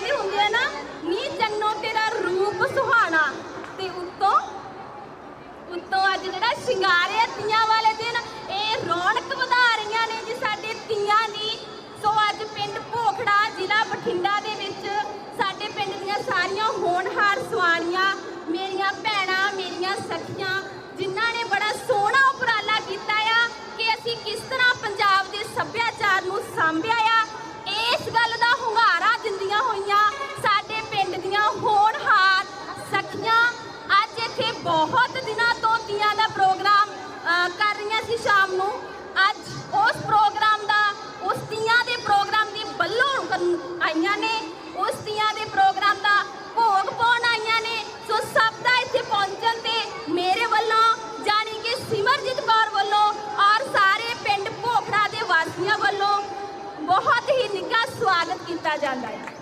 ਰਹੇ ਹੁੰਦੇ ਆ ਨਾ, ਨੀ ਚੰਨੋ ਤੇਰਾ ਰੂਪ ਸੁਹਾਣਾ। ਤੇ ਉੱਤੋਂ ਉੱਤੋਂ ਅੱਜ ਜਿਹੜਾ ਸ਼ਿੰਗਾਰਿਆ ਤੀਆਂ ਵਾਲੇ ਬਹੁਤ ਦਿਨਾਂ ਤੋਂ ਤੀਆਂ ਦਾ ਪ੍ਰੋਗਰਾਮ ਕਰ ਰਹੀਆਂ ਸੀ ਸ਼ਾਮ ਨੂੰ। ਅੱਜ ਉਸ ਪ੍ਰੋਗਰਾਮ ਦਾ, ਉਸ ਤੀਆਂ ਦੇ ਪ੍ਰੋਗਰਾਮ ਦੀ ਬੱਲੋਂ ਆਈਆਂ ਨੇ। ਉਸ ਤੀਆਂ ਦੇ ਪ੍ਰੋਗਰਾਮ ਦਾ ਭੋਗ ਪਾਉਣ ਆਈਆਂ ਨੇ। ਸੋ ਸਭ ਦਾ ਇੱਥੇ ਪਹੁੰਚਣ ਤੇ ਮੇਰੇ ਵੱਲੋਂ, ਜਾਣੀ ਕਿ ਸਿਮਰਜੀਤ ਕੌਰ ਵੱਲੋਂ ਔਰ ਸਾਰੇ ਪਿੰਡ ਭੋਖੜਾ ਦੇ ਵਾਸੀਆਂ ਵੱਲੋਂ ਬਹੁਤ ਹੀ ਨਿੱਘਾ ਸਵਾਗਤ ਕੀਤਾ ਜਾਂਦਾ ਹੈ।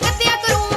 કતકત્યા કરું.